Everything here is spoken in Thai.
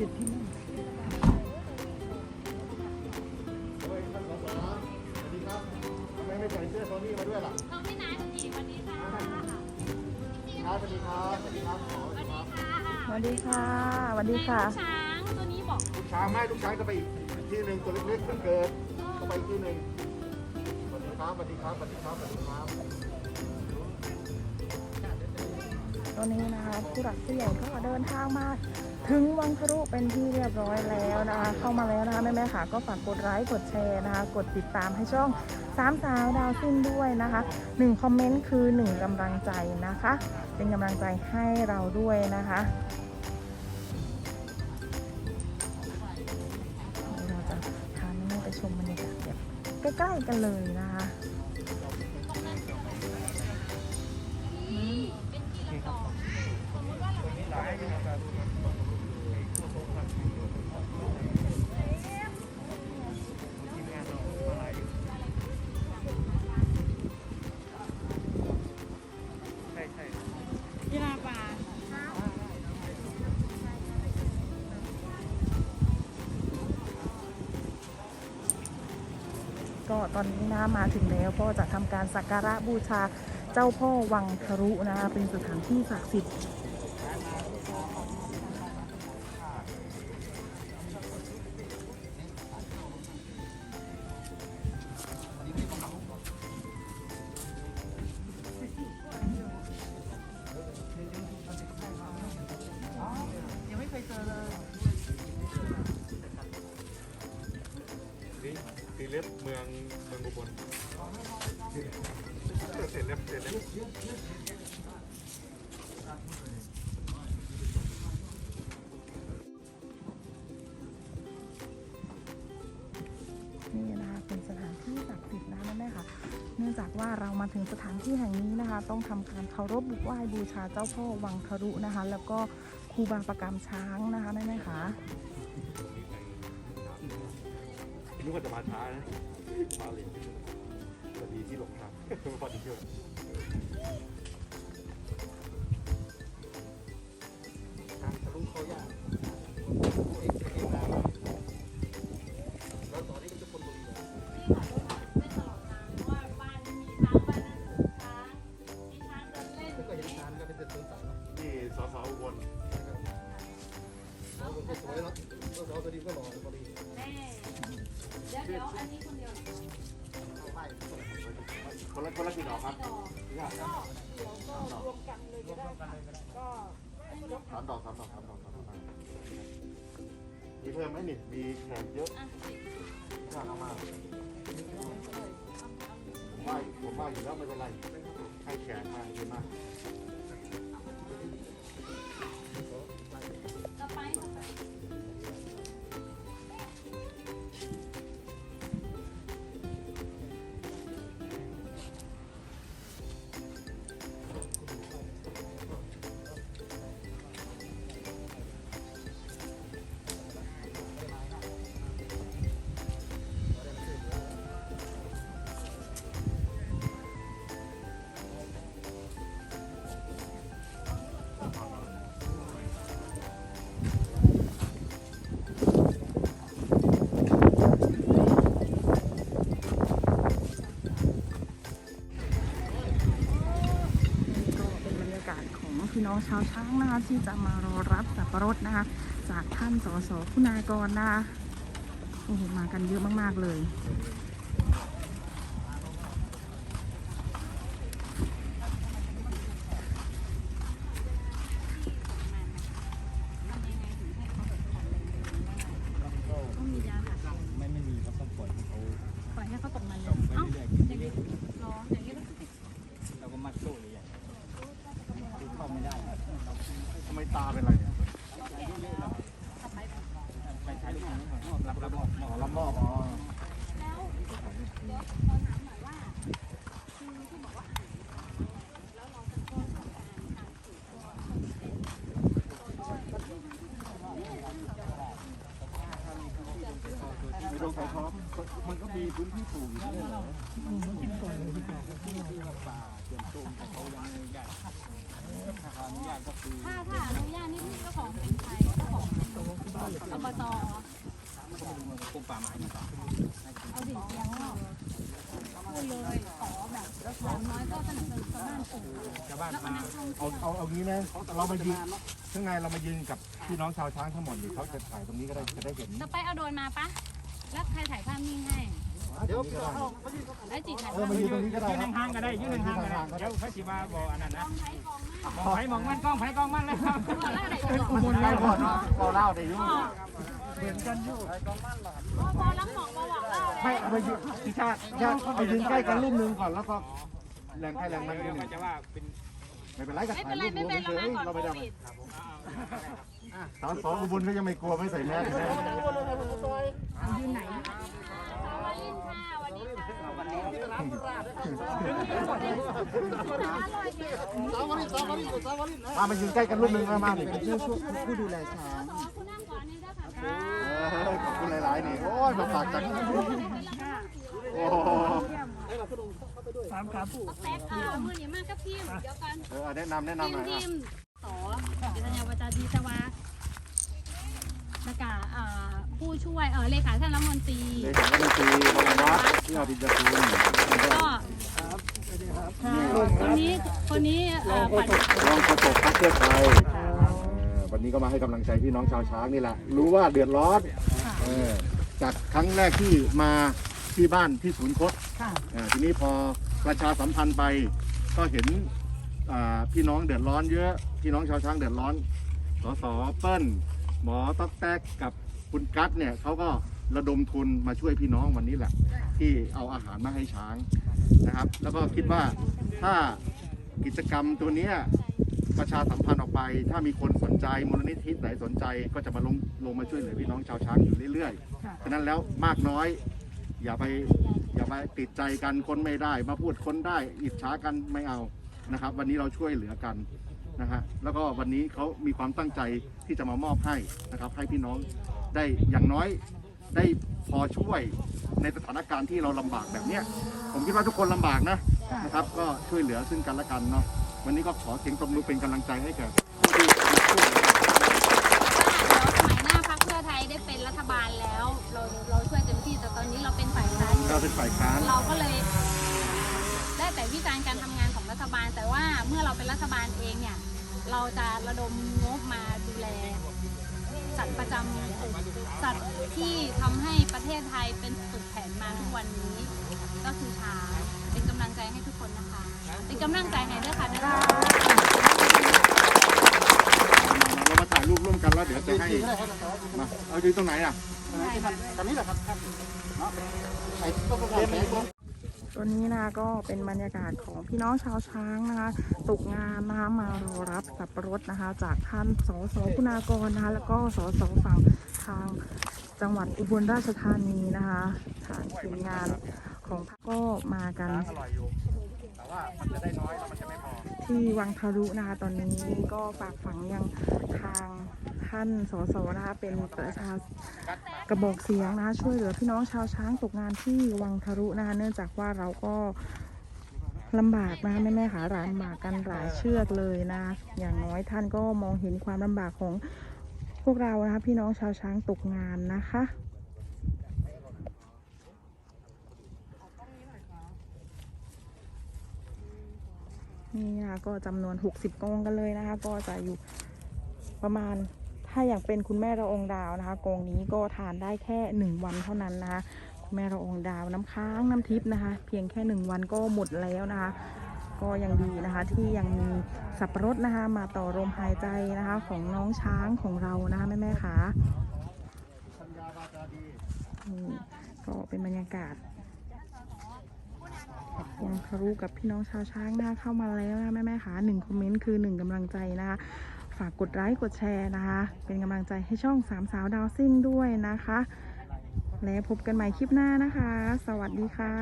สิทธิ์ที่นั่งเฮ้ยท่านสสสวัสดีครับทำไมไม่ใส่เสื้อโซนี่มาด้วยล่ะน้องพี่นายสวัสดีสวัสดีค่ะครับสวัสดีครับสวัสดีครับขอสวัสดีครับสวัสดีค่ะสวัสดีค่ะช้างตัวนี้บอกลูกช้างไม่ลูกช้างจะไปอีกที่หนึ่งตัวเล็กๆเพิ่งเกิดก็ไปอีกที่หนึ่งสวัสดีครับสวัสดีครับสวัสดีครับสวัสดีครับตอนนี้นะคะผู้หลักผู้ใหญ่ก็เดินทางมา ถึงวังครุเป็นที่เรียบร้อยแล้วนะคะ เข้ามาแล้วนะคะแม่ๆค่ะก็ฝากกดไลค์กดแชร์นะคะ กดติดตามให้ช่องสามสาวดาวซิ่งด้วยนะคะหนึ่งคอมเมนต์คือหนึ่งกำลังใจนะคะ เป็นกำลังใจให้เราด้วยนะคะเราจะพาแม่ไปชมบรรยากาศแบบใกล้ๆกันเลยนะคะ ก็ตอนนี้นะมาถึงแล้วก็จะทำการสักการะบูชาเจ้าพ่อวังทะรุนะคะเป็นสถานที่ศักดิ์สิทธิ์ ตีเล็บเมืองเมืองอุบลเสร็จเล็บเสร็จเล็บนี่นะคะเป็นสถานที่ศักดิ์สิทธิ์นะแม่ค่ะ เนื่องจากว่าเรามาถึงสถานที่แห่งนี้นะคะ ต้องทำการเคารพบุกไหว้บูชาเจ้าพ่อวังครุนะคะ แล้วก็ครูบาประกำช้างนะคะแม่ๆค่ะ กว่าจะมาช้านะมาเลยสวัสดีที่หลงทางสวัสดีเพื่อนทางทะลุเขายากแล้วต่อนี่ก็จะคนบุรีเลยที่ขับรถมาไม่ตลอดทางเพราะว่าบ้านไม่มีช้างบ้านนั้นช้างมีช้างเดินเล่นก็เห็นทานก็เป็นเส้นสายที่สสอุบลเราก็สวยแล้ว ก็สตัวดีก็หล่อพอดีแม่เดี๋ยวเดี๋ยวอันนี้คนเดียวคนละคนละกี่ดอกครับดอกยากสามดอกสามดอกสามดอกสามดอกมีเพิ่มไหมนี่มีแขกเยอะอะสิบยากมากผมว่าผมว่าอยู่แล้วไม่เป็นไรให้แขกมาเยอะมาก พี่น้องชาวช้างนะคะที่จะมารอรับสับปะรดนะคะ จากท่านสสคุณากรนะคะโอ้โหมากันเยอะมาก ๆ เลย ต้องมียาค่ะ ไม่ไม่มีครับต้องปล่อยให้เขา ปล่อยให้เขาตกมันเล จ ย บไป เอ้า เรื่อย อย่างนี้รออย่างนี้แล้วก็ติด ๆเราก็มัดโซ่เลยอย่างคือเข้าไม่ได้ครับ ทำไมตาเป็นไรเนี่ย ไปถ่ายรูปนี้ก่อนรับรับมอบมอบรับมอบอ๋อ แล้วเดี๋ยวขอถามหน่อยว่าคือที่บอกว่าแล้วเราจะก็ทำการการสืบตัว ไม่ต้องใส่ท้องมันก็มีพื้นที่ปลูกอยู่นี่ที่ว่าป่าเตรียมโซมแต่เขายังไม่ได้ถ้าเขาอนุญาตก็คือถ้าถ้าอนุญาตนี่เจ้าของเป็นใครเจ้าของเป็นตกรมป่าไม้เนี่ยเอาดินเลี้ยงเนาะพูดเลยขอแบบอย่างน้อยก็สนับสนุนชาวบ้านปลูกชาวบ้านแล้วก็มานักท่องเอาเที่ยวเอาเอางี้นะเรามายืนข้างในเรามายืนกับพี่น้องชาวช้างทั้งหมดหรือเขาจะถ่ายตรงนี้ก็ได้จะได้เห็น จะไปเอาโดรนมาปะ แล้วใครถ่ายภาพนิ่งให้เดี๋ยวแล้วจีถ่ายเออภาพมายืนตรงนี้ก็ได้ยืนครับห่างๆก็ได้ยืนห่างๆก็ได้เดี๋ยวพระศิวาบอกอันนั้นนะกองไทยกองมากมองไผ่มองมันกล้องไผ่กล้องมันเลยครับตัวแล้วไหนจะบอกมันใกล้พอเนาะก็เล่าได้ยุ่งพอรับหมอกมาหวังเล่าไม่เอามายืนพี่ชาติชาติเอายืนใกล้กันรูปหนึ่งก่อนแล้วก็แรงใครแรงมันนิดเดี๋ยวหมันึ่นงจะว่าเป็นไม่เป็นไรก็ไม่ถ่าเป็ยนไรรูปรไม่วมเป็นเฉเรายมาก่อนเราโคไม่ได้วิด สาวสองอุบลก็ยังไม่กลัวไม่ใส่แมสเลยยืนไหนสาวลินค่ะวันนี้ค่ะมามายืนใกล้กันรูปหนึ่งมามาหนึ่งผู้ดูแลช้างขอคุณนั่งก่อนนี่ด้วยค่ะขอบคุณหลายๆนี่โอ้ยมาฝากจากโอ้โหแป๊บอ่ามือหนีมากกับทีมเดี๋ยวกันแนะนำแนะนำหมน่อยทีอะม ญาวจาดีสวาประกาศอ่าผู้ช่วยเออเลขาท่านรัฐมนตรี เลขาธิการบรมวัฒน์ที่อภิจคุณก็คนนี้คนนี้เอ่อปัดรองโฆษกพรรคเพื่อไทยเออวันนี้ก็มาให้กำลังใจพี่น้องชาวช้างนี่แหละ รู้ว่าเดือดร้อนเออจากครั้งแรกที่มาที่บ้านที่ศูนย์คด ค่ะ อ่าทีนี้พอประชาสัมพันธ์ไปก็เห็นอ่าพี่น้องเดือดร้อนเยอะ พี่น้องชาวช้างเดือดร้อน สสเปิ้ลหมอต๊อกแต๊กกับคุณกัตเนี่ยเขาก็ระดมทุนมาช่วยพี่น้องวันนี้แหละ ที่เอาอาหารมาให้ช้างนะครับ แล้วก็คิดว่าถ้ากิจกรรมตัวเนี้ยประชาสัมพันธ์ออกไป ถ้ามีคนสนใจมูลนิธิไหนสนใจก็จะมาลงลงมาช่วยเหลือพี่น้องชาวช้างอยู่เรื่อยๆฉะนั้นแล้วมากน้อย อย่าไปอย่าไปติดใจกันคนไม่ได้ มาพูดคนได้ อิจฉากันไม่เอานะครับ วันนี้เราช่วยเหลือกัน นะฮะแล้วก็วันนี้เขามีความตั้งใจที่จะมามอบให้นะครับให้พี่น้องได้อย่างน้อยได้พอช่วยในสถานการณ์ที่เราลำบากแบบเนี้ยผมคิดว่าทุกคนลำบากนะนะครับ ก็ช่วยเหลือซึ่งกันและกันเนาะวันนี้ก็ขอเสียงตบมือเป็นกำลังใจให้แก่ผู้ที่ช่วยเหลือเดี๋ยวสมัยหน้าพรรคเพื่อไทยได้เป็นรัฐบาลแล้ว เราเราช่วยเต็มที่แต่ตอนนี้เราเป็นฝ่ายค้านเราเป็นฝ่ายค้าน เราก็เลย ได้แต่วิจารณ์การทำงานของรัฐบาล แต่ว่าเมื่อเราเป็นรัฐบาลเองเนี่ย เราจะระดมงบมาดูแล สัตว์ประจำสัตว์ที่ทำให้ประเทศไทยเป็นสุดแผนมาทุกวันนี้ ก็คือช้างเป็นกำลังใจให้ทุกคนนะคะ เป็นกำลังใจให้ด้วยค่ะนะคะเรามาถ่ายรูปร่วมกันแล้วเดี๋ยวจะให้มาเอาอยู่ตรงไหนอะตั วนี้นะก็เป็นบรรยากาศของพี่น้องชาวช้างนะคะตกงานนะคะมารอรับสับปะรดนะคะ จากท่านสสคุณากรนะคะแล้วก็สสฝั่งทางจังหวัดอุบลราชธานีนะคะทางทีมงานของพรรคก็มากันแต่ว่ามันจะได้น้อยมันจะไม่อที่วังทะลุนะคะตอนนี้ก็ฝากฝังยังทาง ท่านสสนะคะเป็นประชากระบอกเสียงนะคะช่วยเหลือพี่น้องชาวช้างตกงานที่วังทะลุนะคะเนื่องจากว่าเราก็ลำบากนะคะแม่แม่ๆขาหลานบากกันหลายเชือกเลยนะอย่างน้อยท่านก็มองเห็นความลำบากของพวกเรานะคะพี่น้องชาวช้างตกงานนะคะนี่นะคะก็จำนวน 60กองกันเลยนะคะ ก็จะอยู่ประมาณ ถ้าอยากเป็นคุณแม่ระองดาวนะคะกองนี้ก็ทานได้แค่ 1 วันเท่านั้นนะคะคุณแม่ระองดาวน้ำค้างน้ำทิพย์นะคะ เพียงแค่ 1 วันก็หมดแล้วนะคะ ก็ยังดีนะคะที่ยังมีสับปะรดนะคะ มาต่อลมหายใจนะคะ ของน้องช้างของเรานะคะแม่แม่ๆค่ะก็เป็นบรรยากาศยังทะลุกับพี่น้องชาวช้างนะคะเข้ามาแล้วนะแม่แม่ๆค่ะหนึ่งคอมเมนต์คือหนึ่งกำลังใจนะคะ ฝากกดไลค์กดแชร์นะคะ เป็นกำลังใจให้ช่องสามสาวดาวซิ่งด้วยนะคะ และพบกันใหม่คลิปหน้านะคะ สวัสดีค่ะ